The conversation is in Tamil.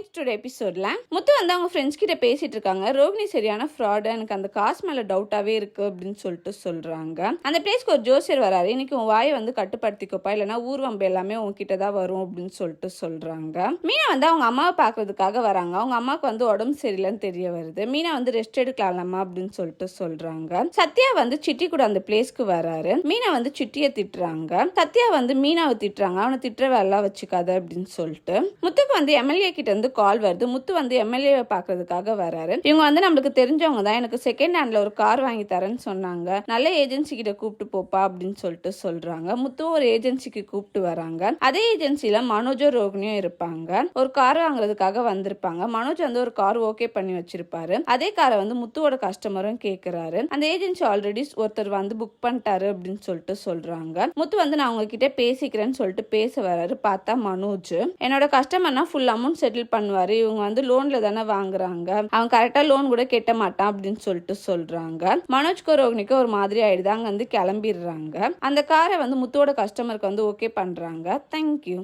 ஃப்ரெண்ட்ஸ் டுடே எபிசோடில் முத்து வந்து அவங்க ஃப்ரெண்ட்ஸ் கிட்ட பேசிட்டு இருக்காங்க. ரோகிணி சரியான ஃப்ராடு எனக்கு அந்த காசு மேலே டவுட்டாகவே இருக்கு அப்படின்னு சொல்லிட்டு சொல்கிறாங்க அந்த பிளேஸ்க்கு ஒரு ஜோசியர் வராரு. இன்னைக்கு உன் வாயை வந்து கட்டுப்படுத்திக்கோப்பா இல்லைன்னா ஊர்வம்பு எல்லாமே உங்ககிட்ட தான் வரும் அப்படின்னு சொல்லிட்டு சொல்கிறாங்க மீனா வந்து அவங்க அம்மாவை பார்க்கறதுக்காக வராங்க. அவங்க அம்மாவுக்கு வந்து உடம்பு சரியில்லைன்னு தெரிய வருது. மீனா வந்து ரெஸ்ட் எடுக்கலாமா அப்படின்னு சொல்லிட்டு சொல்கிறாங்க சத்யா வந்து சிட்டி கூட அந்த பிளேஸ்க்கு வராரு. மீனா வந்து சிட்டியை திட்டுறாங்க. சத்யா வந்து மீனாவை திட்டுறாங்க. அவனை திட்டுற வேலை வச்சுக்காத அப்படின்னு சொல்லிட்டு. முத்துக்கு வந்து எம்எல்ஏ கிட்ட கால் வருது. முத்து வந்து எம்எல்ஏவை பார்க்கறதுக்காக வராரு. இவங்க வந்து நம்மளுக்கு தெரிஞ்சவங்க தான். எனக்கு செகண்ட் ஹேண்ட்ல ஒரு கார் வாங்கி தரேன்னு சொன்னாங்க. நல்ல ஏஜென்சி கிட்ட கூப்பிட்டு போப்பா அப்படின்னு சொல்லிட்டு சொல்றாங்க. முத்து ஒரு ஏஜென்சிக்கு கூப்பிட்டு வராங்க. அதே ஏஜென்சியில மனோஜோ ரோகிணியும் இருப்பாங்க. ஒரு கார் வாங்குறதுக்காக வந்திருப்பாங்க. மனோஜ் வந்து ஒரு கார் ஓகே பண்ணி வச்சிருப்பாரு. அதே காரை வந்து முத்துவோட கஸ்டமரும் கேக்குறாரு. அந்த ஏஜென்சி ஆல்ரெடி ஒருத்தர் வந்து புக் பண்ணிட்டாரு அப்படின்னு சொல்லிட்டு சொல்றாங்க. முத்து வந்து நான் உங்ககிட்ட பேசிக்கிறேன்னு சொல்லிட்டு பேச வராரு. பார்த்தா மனோஜ். என்னோட கஸ்டமர்னா ஃபுல் அமௌண்ட் செட்டில் பண்ணுவாரு. இவங்க வந்து லோன்ல தானே வாங்குறாங்க. அவன் கரெக்டா லோன் கூட கெட்ட மாட்டான் அப்படின்னு சொல்லிட்டு சொல்றாங்க. மனோஜ் ரோகிணிக்கு ஒரு மாதிரி ஆயிடுது. அங்கே வந்து கிளம்பிடுறாங்க. அந்த காரை வந்து முத்தோட கஸ்டமருக்கு வந்து ஓகே பண்றாங்க. தேங்க்யூ